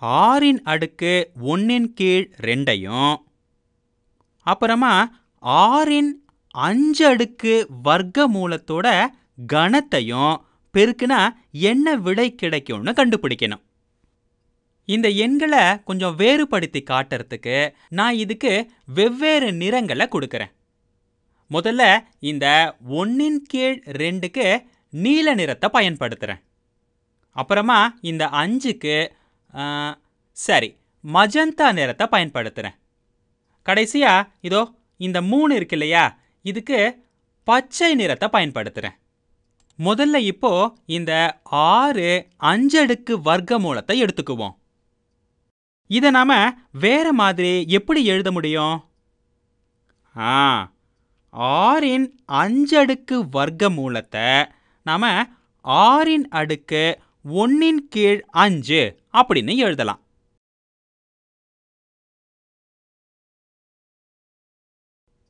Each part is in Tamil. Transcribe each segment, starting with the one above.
ஆறின் அடுக்கு ஒன்றின் கீழ் ரெண்டையும். அப்புறமா ஆறின் அஞ்சு அடுக்கு வர்க்க மூலத்தோட கணத்தையும் பெருக்குனா என்ன விடை கிடைக்கும்னு கண்டுபிடிக்கணும். இந்த எண்களை கொஞ்சம் வேறுபடுத்தி காட்டுறதுக்கு நான் இதுக்கு வெவ்வேறு நிறங்களை கொடுக்குறேன். முதல்ல இந்த ஒன்றின் கீழ் ரெண்டுக்கு நீல நிறத்தை பயன்படுத்துகிறேன் அப்புறமா இந்த அஞ்சுக்கு சரி. மஜந்தா நிறத்தை பயன்படுத்துகிறேன் கடைசியாக இதோ இந்த மூணு இருக்கு இல்லையா இதுக்கு பச்சை நிறத்தை பயன்படுத்துகிறேன் முதல்ல இப்போ இந்த ஆறு அஞ்சடுக்கு வர்க்க மூலத்தை எடுத்துக்குவோம். இதை நாம் வேற மாதிரி எப்படி எழுத முடியும்? ஆ ஆறின் அஞ்சடுக்கு வர்க்க மூலத்தை நாம் ஆறின் அடுக்கு ஒன்னின் கீழ் அஞ்சு அப்படின்னு எழுதலாம்.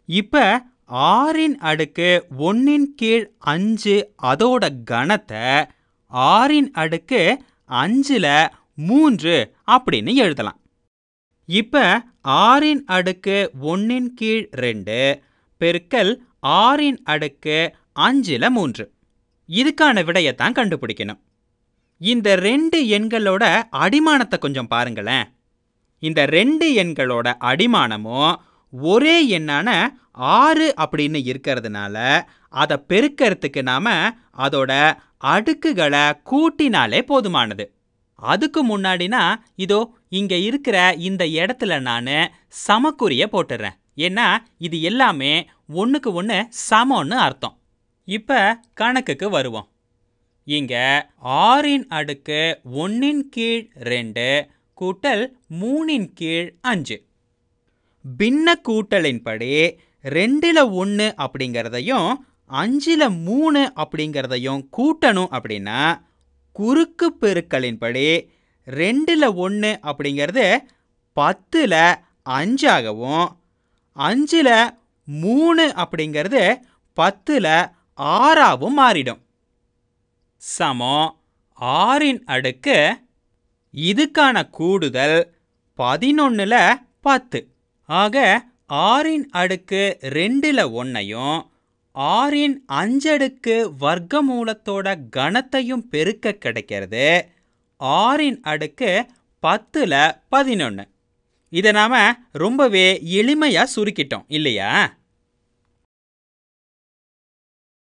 இப்ப ஆறின் அடுக்கு ஒன்னின் கீழ் அஞ்சு அதோட கணத்தை ஆறின் அடுக்கு அஞ்சுல மூன்று அப்படின்னு எழுதலாம். இப்ப ஆறின் அடுக்கு ஒன்னின் கீழ் ரெண்டு பெருக்கல் ஆறின் அடுக்கு அஞ்சுல மூன்று. இதுக்கான விடையத்தான் கண்டுபிடிக்கணும். இந்த ரெண்டு எண்களோட அடிமானத்தை கொஞ்சம் பாருங்களேன். இந்த ரெண்டு எண்களோட அடிமானமும் ஒரே எண்ணான ஆறு அப்படின்னு இருக்கிறதுனால அதை பெருக்கிறதுக்கு நாம அதோட அடுக்குகளை கூட்டினாலே போதுமானது. அதுக்கு முன்னாடினா இதோ இங்க இருக்கிற இந்த இடத்துல நான் சமக்குறிய போட்டுடுறேன் ஏன்னா இது எல்லாமே ஒன்றுக்கு ஒன்று சமம்னு அர்த்தம். இப்போ கணக்குக்கு வருவோம். இங்க ஆறின் அடுக்கு ஒன்னின் கீழ் ரெண்டு கூட்டல் மூணின் கீழ் அஞ்சு. பின்ன கூட்டலின்படி ரெண்டில் ஒன்று அப்படிங்கிறதையும் அஞ்சில் மூணு அப்படிங்கிறதையும் கூட்டணும் அப்படின்னா குறுக்கு பெருக்கலின்படி ரெண்டில் ஒன்று அப்படிங்கிறது பத்தில் அஞ்சாகவும் அஞ்சில் மூணு அப்படிங்கிறது பத்தில் ஆறாவும் மாறிடும். சமம் ஆறின் அடுக்கு இதுக்கான கூடுதல் பதினொன்றில் பத்து. ஆக ஆறின் அடுக்கு ரெண்டில் ஒன்றையும் ஆறின் அஞ்சடுக்கு வர்க்க மூலத்தோட கணத்தையும் பெருக்க கிடைக்கிறது. ஆறின் அடுக்கு பத்தில் பதினொன்று இதை நாம் ரொம்பவே எளிமையாக சுருக்கிட்டோம் இல்லையா?